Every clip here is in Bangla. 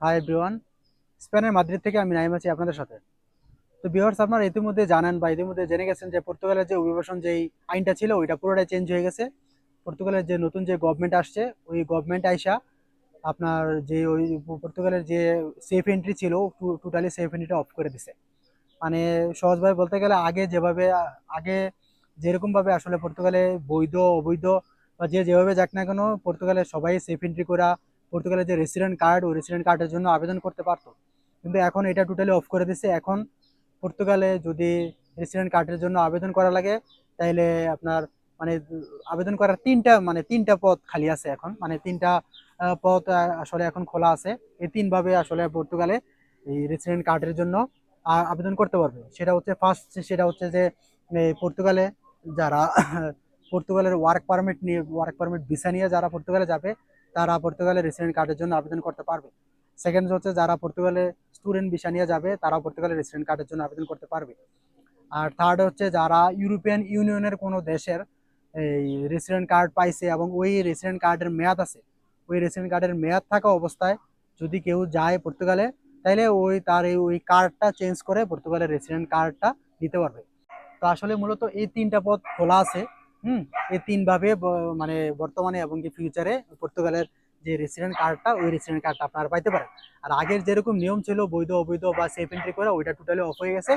হাই এভরিওয়ান স্পেনের মাদ্রিদ থেকে আমি নাইম আছি আপনাদের সাথে। তো ভিউয়ার্স আপনারা ইতিমধ্যে জানেন বা ইতিমধ্যে জেনে গেছেন যে পর্তুগালের যে অভিবাসন যেই আইনটা ছিল, ওইটা পুরোটাই চেঞ্জ হয়ে গেছে। পর্তুগালের যে নতুন যে গভর্নমেন্ট আসছে, ওই গভর্নমেন্ট আইসা আপনার যে ওই পর্তুগালের যে সেফ এন্ট্রি ছিল টোটালি সেফ এন্ট্রিটা অফ করে দিছে। মানে সহজভাবে বলতে গেলে আগে যেভাবে, আগে যেরকমভাবে আসলে পর্তুগালে বৈধ, অবৈধ বা যে যেভাবে যাক না কেন, পর্তুগালে সবাই সেফ এন্ট্রি করা পর্তুগালের যে রেসিডেন্ট কার্ড ওই রেসিডেন্ট কার্ডের জন্য আবেদন করতে পারতো। কিন্তু এখন এটা টোটালি অফ করে দিচ্ছে এখন পর্তুগালে যদি রেসিডেন্ট কার্ডের জন্য আবেদন করা লাগে, তাইলে আপনার মানে আবেদন করার তিনটা মানে তিনটা পথ খালি আছে এখন। মানে তিনটা পথ আসলে এখন খোলা আছে। এই তিন ভাবে আসলে পর্তুগালে এই রেসিডেন্ট কার্ডের জন্য আবেদন করতে পারবে। সেটা হচ্ছে ফার্স্ট সেটা হচ্ছে যে পর্তুগালে যারা, পর্তুগালের ওয়ার্ক পারমিট নিয়ে ওয়ার্ক পারমিট ভিসা নিয়ে যারা পর্তুগালে যাবে তারা পর্তুগালের রেসিডেন্ট কার্ডের জন্য আবেদন করতে পারবে। সেকেন্ড হচ্ছে যারা পর্তুগালে স্টুডেন্ট ভিসা নিয়ে যাবে তারা পর্তুগালের রেসিডেন্ট কার্ডের জন্য আবেদন করতে পারবে। আর থার্ড হচ্ছে যারা ইউরোপিয়ান ইউনিয়নের কোনো দেশের এই রেসিডেন্ট কার্ড পাইছে এবং ওই রেসিডেন্ট কার্ডের মেয়াদ আছে, ওই রেসিডেন্ট কার্ডের মেয়াদ থাকা অবস্থায় যদি কেউ যায় পর্তুগালে, তাইলে ওই তার এই ওই কার্ডটা চেঞ্জ করে পর্তুগালের রেসিডেন্ট কার্ডটা নিতে পারবে। তো আসলে মূলত এই তিনটা পথ খোলা আছে। হুম, এই তিন ভাবে মানে বর্তমানে এবং কি ফিউচারে পর্তুগালের যে রেসিডেন্ট কার্ডটা ওই রেসিডেন্ট কার্ডটা আপনারা পাইতে পারেন। আর আগের যেরকম নিয়ম ছিল বৈধ, অবৈধ বা সেফ এন্ট্রি করা, ওইটা টোটালি অফ হয়ে গেছে।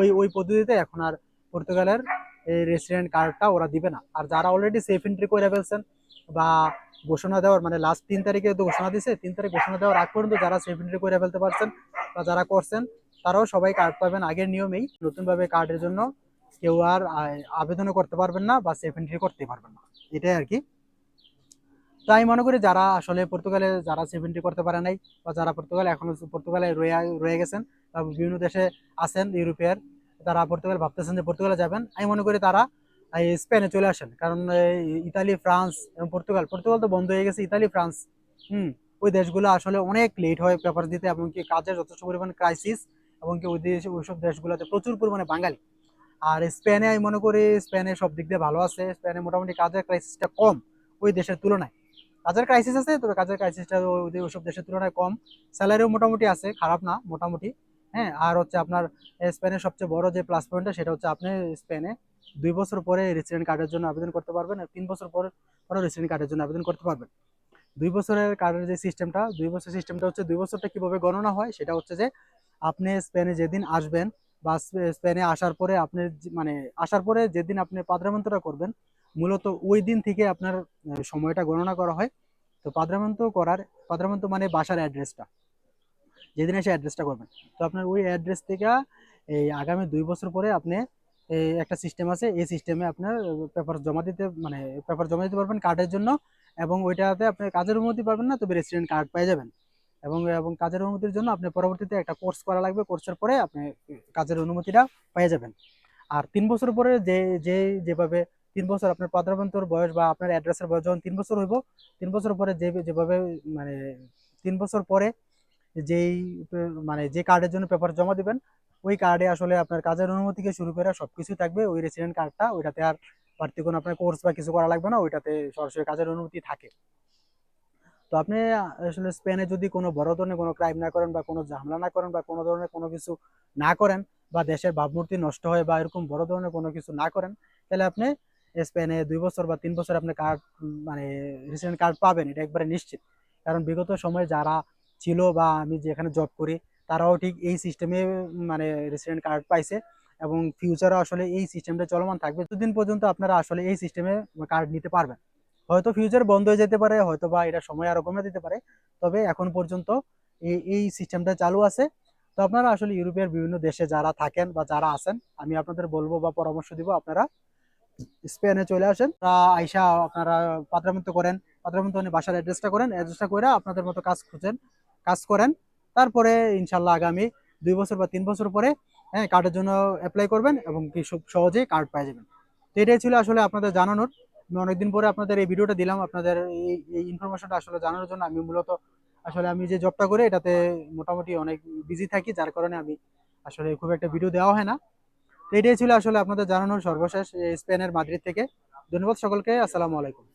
ওই ওই পদ্ধতিতে এখন আর পর্তুগালের এই রেসিডেন্ট কার্ডটা ওরা দিবে না। আর যারা অলরেডি সেফ এন্ট্রি করে ফেলছেন বা ঘোষণা দেওয়ার মানে লাস্ট তিন তারিখে তো ঘোষণা দিছে, তিন তারিখ ঘোষণা দেওয়ার আগ পর্যন্ত যারা সেফ এন্ট্রি করে ফেলতে পারছেন বা যারা করছেন, তারাও সবাই কার্ড পাবেন আগের নিয়মেই। নতুনভাবে কার্ডের জন্য কেউ আর আবেদনও করতে পারবেন না বা সেফ এন্ট্রি করতে পারবেন না। এটাই আর কি। তো আমি মনে করি যারা আসলে পর্তুগালে, যারা সেফ এন্ট্রি করতে পারে নাই বা যারা পর্তুগাল, এখনও পর্তুগালে রয়ে রয়ে গেছেন বা বিভিন্ন দেশে আছেন ইউরোপের, তারা পর্তুগাল ভাবতেছেন যে পর্তুগালে যাবেন। আমি মনে করি তারা স্পেনে চলে আসেন। কারণ ইতালি, ফ্রান্স এবং পর্তুগাল পর্তুগাল তো বন্ধ হয়ে গেছে, ইতালি, ফ্রান্স, হুম, ওই দেশগুলো আসলে অনেক লেট হয় পেপার দিতে এবং কি কাজের যথেষ্ট পরিমাণ ক্রাইসিস এবং কি ওই দেশ, ওইসব দেশগুলোতে প্রচুর পরিমাণে বাঙালি। আর স্পেনে আমি মনে করি স্পেনে সব দিক দিয়ে ভালো আছে। স্পেনে মোটামুটি কাজের ক্রাইসিসটা কম ওই দেশের তুলনায়। কাজের ক্রাইসিস আছে, তবে কাজের ক্রাইসিসটা ওই ওইসব দেশের তুলনায় কম। স্যালারিও মোটামুটি আছে, খারাপ না, মোটামুটি। হ্যাঁ আর হচ্ছে আপনার স্পেনের সবচেয়ে বড় যে প্লাস পয়েন্টটা সেটা হচ্ছে আপনি স্পেনে দুই বছর পরে রেসিডেন্ট কার্ডের জন্য আবেদন করতে পারবেন আর তিন বছর পর, পরে রেসিডেন্ট কার্ডের জন্য আবেদন করতে পারবেন। দুই বছরের কার্ডের যে সিস্টেমটা দুই বছর সিস্টেমটা হচ্ছে দুই বছরটা কীভাবে গণনা হয় সেটা হচ্ছে যে আপনি স্পেনে যেদিন আসবেন বা স্পে- স্পেনে আসার পরে আপনি মানে আসার পরে যেদিন আপনি পাদ্রামেন্টটা করবেন, মূলত ওই দিন থেকে আপনার সময়টা গণনা করা হয়। তো পাদ্রামেন্ট করার পাদ্রামেন্ট মানে বাসার অ্যাড্রেসটা। যেদিন এসে অ্যাড্রেসটা করবেন। তো আপনার ওই অ্যাড্রেস থেকে, এই আগামী দুই বছর পরে আপনি একটা সিস্টেম আছে। এই সিস্টেমে আপনার পেপার জমা দিতে মানে পেপার জমা দিতে পারবেন কার্ডের জন্য। এবং ওইটাতে আপনি কাজের অনুমতি পাবেন না, তবে রেসিডেন্ট কার্ড পেয়ে যাবেন। এবং এবং কাজের অনুমতির জন্য আপনি পরবর্তীতে একটা কোর্স করা লাগবে। কোর্সের পরে আপনি কাজের অনুমতিটা পেয়ে যাবেন। আর তিন বছর পরে যে যে, যেভাবে তিন বছর আপনার পাদ্রাবন্তর বয়স বা আপনার অ্যাড্রেসের বয়স, যখন তিন বছর হইব, তিন বছর পরে যে, যেভাবে মানে তিন বছর পরে যেই মানে যে কার্ডের জন্য পেপার জমা দিবেন, ওই কার্ডে আসলে আপনার কাজের অনুমতি থেকে শুরু করে সবকিছুই থাকবে। ওই রেসিডেন্ট কার্ডটা ওইটাতে আর বাড়তি কোনো আপনার কোর্স বা কিছু করা লাগবে না। ওইটাতে সরাসরি কাজের অনুমতি থাকে। তো আপনি আসলে স্পেনে যদি কোনো বড় ধরনের কোনো ক্রাইম না করেন বা কোনো ঝামেলা না করেন বা কোনো ধরনের কোনো কিছু না করেন বা দেশের ভাবমূর্তি নষ্ট হয় বা এরকম বড় ধরনের কোনো কিছু না করেন, তাহলে আপনি স্পেনে দুই বছর বা তিন বছর আপনি কার্ড মানে রেসিডেন্ট কার্ড পাবেন, এটা একবারে নিশ্চিত। কারণ বিগত সময়ে যারা ছিল বা আমি যেখানে জব করি, তারাও ঠিক এই সিস্টেমে মানে রেসিডেন্ট কার্ড পাইছে এবং ফিউচারে আসলে এই সিস্টেমটা চলমান থাকবে। দুদিন পর্যন্ত আপনারা আসলে এই সিস্টেমে কার্ড নিতে পারবেন। হয়তো ফিউচার বন্ধ হয়ে যেতে পারে, হয়তো বা এটা সময় আরও কমে দিতে পারে। তবে এখন পর্যন্ত এই এই সিস্টেমটা চালু আছে। তো আপনারা আসলে ইউরোপের বিভিন্ন দেশে যারা থাকেন বা যারা আছেন, আমি আপনাদের বলব বা পরামর্শ দিব, আপনারা স্পেনে চলে আসেন। আইসা আপনারা পাত্রামন্ত করেন পাত্রামন্ত মানে বাসার অ্যাড্রেসটা করেন অ্যাড্রেসটা করে আপনাদের মতো কাজ খুঁজেন, কাজ করেন। তারপরে ইনশাল্লাহ আগামী দুই বছর বা তিন বছর পরে হ্যাঁ কার্ডের জন্য অ্যাপ্লাই করবেন এবং কি সহজেই কার্ড পেয়ে যাবেন। তো এটাই ছিল আসলে আপনাদের জানানোর। আমি অনেকদিন পরে আপনাদের এই ভিডিওটা দিলাম। আপনাদের এই ইনফরমেশনটা আসলে জানানোর জন্য আমি মূলত আসলে আমি যে জবটা করি, এটাতে মোটামুটি অনেক বিজি থাকি। যার কারণে আমি আসলে খুব একটা ভিডিও দেওয়া হয় না। তো এটাই ছিল আসলে আপনাদের জানানোর সর্বশেষ স্পেনের মাদ্রিদ থেকে। ধন্যবাদ সকলকে। আসসালামু আলাইকুম।